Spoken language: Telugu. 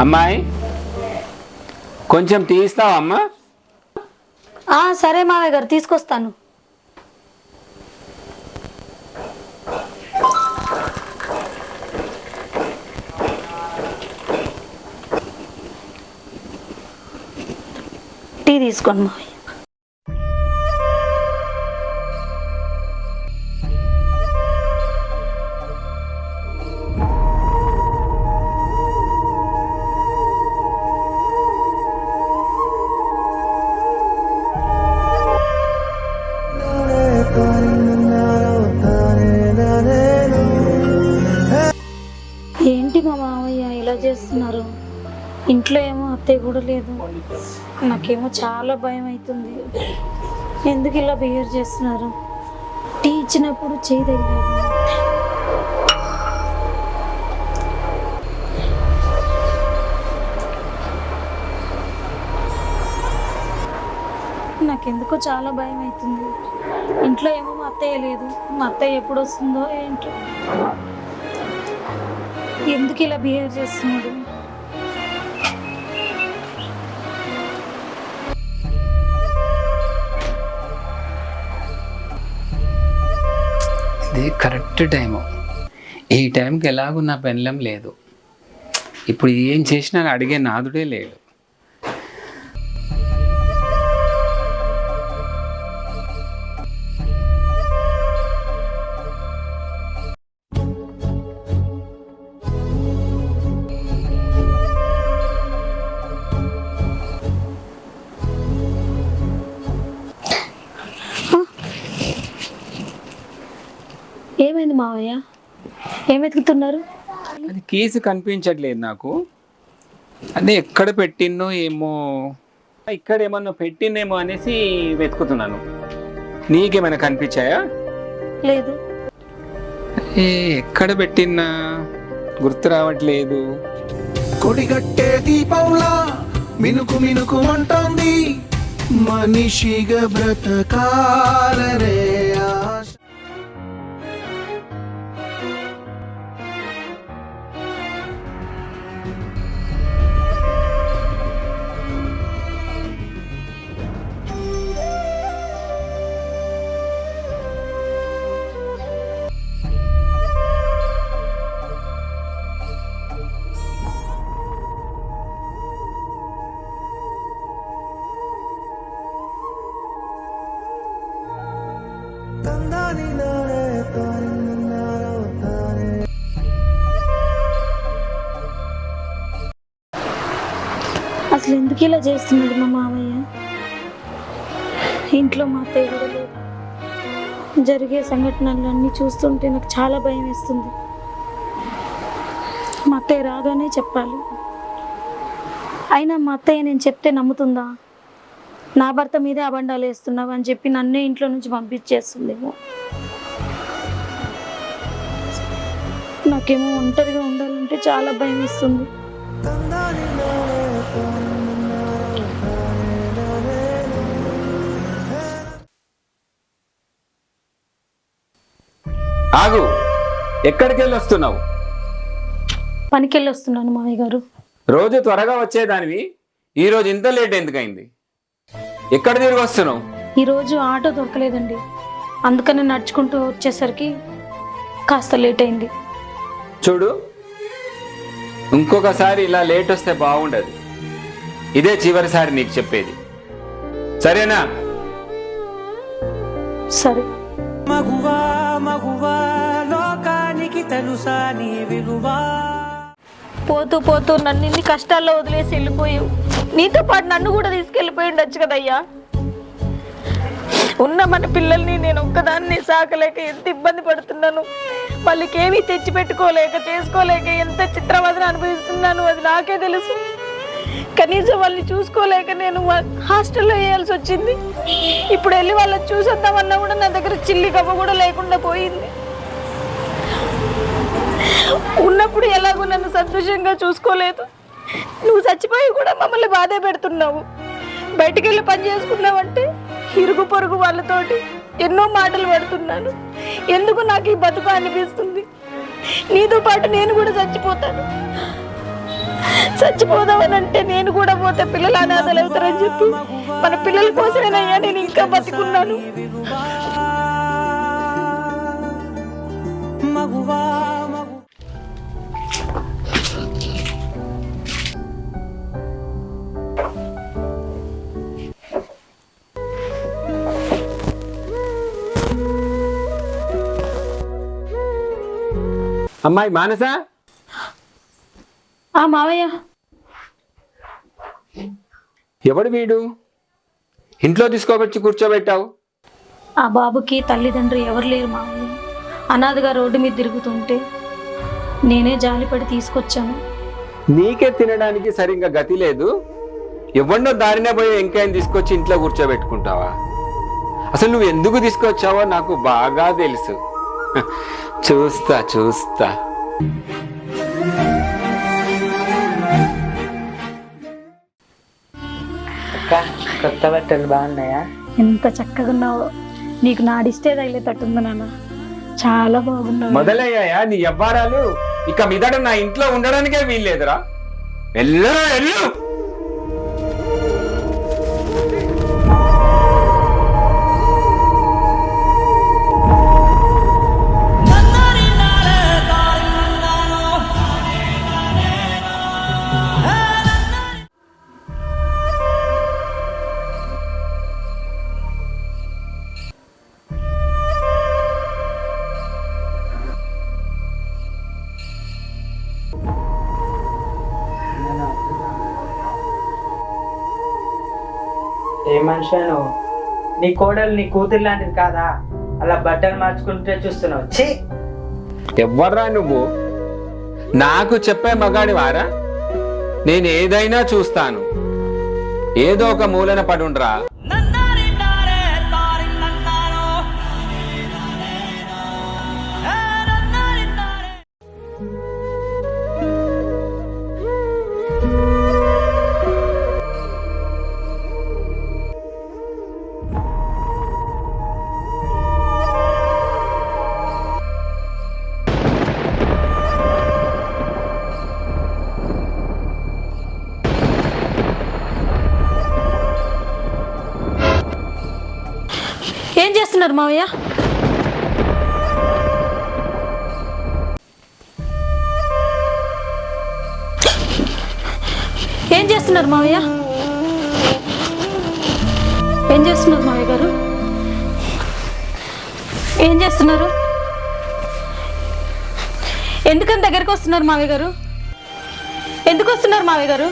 అమ్మాయి కొంచెం తీస్తావా అమ్మా ఆ, సరే మావయ్య గారు తీసుకొస్తాను. టీ తీసుకోండి మావయ్య. ఇంట్లో ఏమో అత్తయ్య కూడా లేదు. నాకేమో చాలా భయం అవుతుంది ఎందుకు ఇలా బిహేవ్ చేస్తున్నారు? టీ ఇచ్చినప్పుడు చేయి తగిలేదు. నాకెందుకో చాలా భయం అవుతుంది ఇంట్లో ఏమో మా అత్తయ్య లేదు. మా అత్తయ్య ఎప్పుడు వస్తుందో ఏంటో. ఎందుకు ఇలా బిహేవ్ చేస్తున్నాడు? ఇది కరెక్ట్ టైము. ఈ టైంకి ఎలాగో నా పెనలం లేదు. ఇప్పుడు ఏం చేసినా అడిగే నాదుడే లేడు. మావయ్య? ఏం వెతుకుతున్నారు? అది కేసు కనిపించట్లేదు నాకు. అదే ఎక్కడ పెట్టినో ఏమో. ఇక్కడ ఏమన్నా పెట్టినేమో అనేసి వెతుకుతున్నాను. నీకేమైనా కనిపించాయా? లేదు. ఏ ఎక్కడ పెట్టినా గుర్తు రావట్లేదు. కొడిగట్టే దీపంలా మినుకు మినుకు అంటోంది. మనిషిగా బ్రతకాలరే. అసలు ఎందుకు ఇలా చేస్తున్నాడు మా మామయ్య? ఇంట్లో మా అత్తయ్య కూడా లేదు జరిగే సంఘటనలన్నీ చూస్తుంటే నాకు చాలా భయం వేస్తుంది. మా అత్తయ్య రాగానే చెప్పాలి. అయినా మా అత్తయ్య నేను చెప్తే నమ్ముతుందా? నా భర్త మీదే అబండాలు వేస్తున్నావు అని చెప్పి నన్నే ఇంట్లో నుంచి పంపించేస్తుందేమో. నాకేమో ఒంటరిగా ఉండాలంటే చాలా భయం వేస్తుంది. ఆగు. ఎక్కడికి వెళ్ళి వస్తున్నావు? పనికెళ్ళి వస్తున్నాను మావయ్య గారు. రోజు త్వరగా వచ్చేదానివి. ఈ రోజు ఇంత లేట్ ఎందుకైంది? ఎక్కడ తిరిగి వస్తున్నావు? ఈరోజు ఆటో దొరకలేదండి. అందుకని నడుచుకుంటూ వచ్చేసరికి కాస్త లేట్ అయింది. చూడు ఇంకొకసారి ఇలా లేట్ వస్తే బాగుండదు. ఇదే చివరిసారి నీకు చెప్పేది. సరేనా? సరే. మగువా మగువా లోకానికి తెలుసా నీ విలువా? పోతూ పోతూ నన్ను ఇన్ని కష్టాల్లో వదిలేసి వెళ్ళిపోయావు. నీతో పాటు నన్ను కూడా తీసుకెళ్ళిపోయి ఉండొచ్చు కదయ్యా. ఉన్న మన పిల్లల్ని నేను ఒక్కదాన్ని సాకలేక ఎంత ఇబ్బంది పడుతున్నాను. వాళ్ళకేమీ తెచ్చిపెట్టుకోలేక చేసుకోలేక ఎంత చిత్రవదన అనుభవిస్తున్నాను అది నాకే తెలుసు. కనీసం వాళ్ళని చూసుకోలేక నేను హాస్టల్లో వేయాల్సి వచ్చింది. ఇప్పుడు వెళ్ళి వాళ్ళని చూసొద్దామన్నా కూడా నా దగ్గర చిల్లి కవ్వ కూడా లేకుండా పోయింది. ఉన్నప్పుడు ఎలాగో నన్ను సంతోషంగా చూసుకోలేదు. నువ్వు చచ్చిపోయి కూడా మమ్మల్ని బాధ పెడుతున్నావు. బయటికి వెళ్ళి పని చేసుకున్నావంటే ఇరుగు పొరుగు వాళ్ళతోటి ఎన్నో మాటలు పడుతున్నాను. ఎందుకు నాకు ఈ బతుకు అనిపిస్తుంది? నీతో పాటు నేను కూడా చచ్చిపోతాను. చచ్చిపోదామని అంటే నేను కూడా పోతే పిల్లలు అనాథలు అవుతారని చెప్పి మన పిల్లల కోసమేనయ్యా నేను ఇంకా బతుకున్నాను? మగువా అమ్మాయి మానస? ఆ మావయ్య. ఎవడు వీడు? ఇంట్లో తీసుకోవచ్చి కూర్చోబెట్టావు? ఆ బాబుకి తల్లిదండ్రులు ఎవరు లేరు మావయ్య. అనాథగా రోడ్డు మీద తిరుగుతుంటే నేనే జాలిపడి తీసుకొచ్చాను. నీకే తినడానికి సరిగ్గా గతి లేదు. ఎవరినో దారినే పోయి ఎంకాయని తీసుకొచ్చి ఇంట్లో కూర్చోబెట్టుకుంటావా? అసలు నువ్వు ఎందుకు తీసుకొచ్చావో నాకు బాగా తెలుసు. చూస్తా చూస్తా. అక్క కొత్త బట్టలు బాగున్నాయా? ఎంత చక్కగా ఉన్నావో నీకు నాడిస్తే తగిలేటట్టుంది నాన్న. చాలా బాగున్నావు. మొదలయ్యాయా నీ వ్యవహారాలు? ఇక మీదట నా ఇంట్లో ఉండడానికే వీల్లేదురా. వెళ్ళరా వెళ్ళు! ఏ మనిషి నీ కోడలు నీ కూతురు లాంటిది కాదా? అలా బట్టలు మార్చుకుంటే చూస్తున్నావు. ఛీ! ఎవర్రా నువ్వు? నాకు చెప్పే మగాడి వారా నేను ఏదైనా చూస్తాను. ఏదో ఒక మూలన పడుండ్రా? చేస్తున్నారు మావయ్య? ఏం చేస్తున్నారు మావయ్య? ఏం చేస్తున్నారు మావయ్య గారు? ఏం చేస్తున్నారు? ఎందుకని దగ్గరకు వస్తున్నారు మావయ్య గారు? ఎందుకు వస్తున్నారు మావయ్య గారు?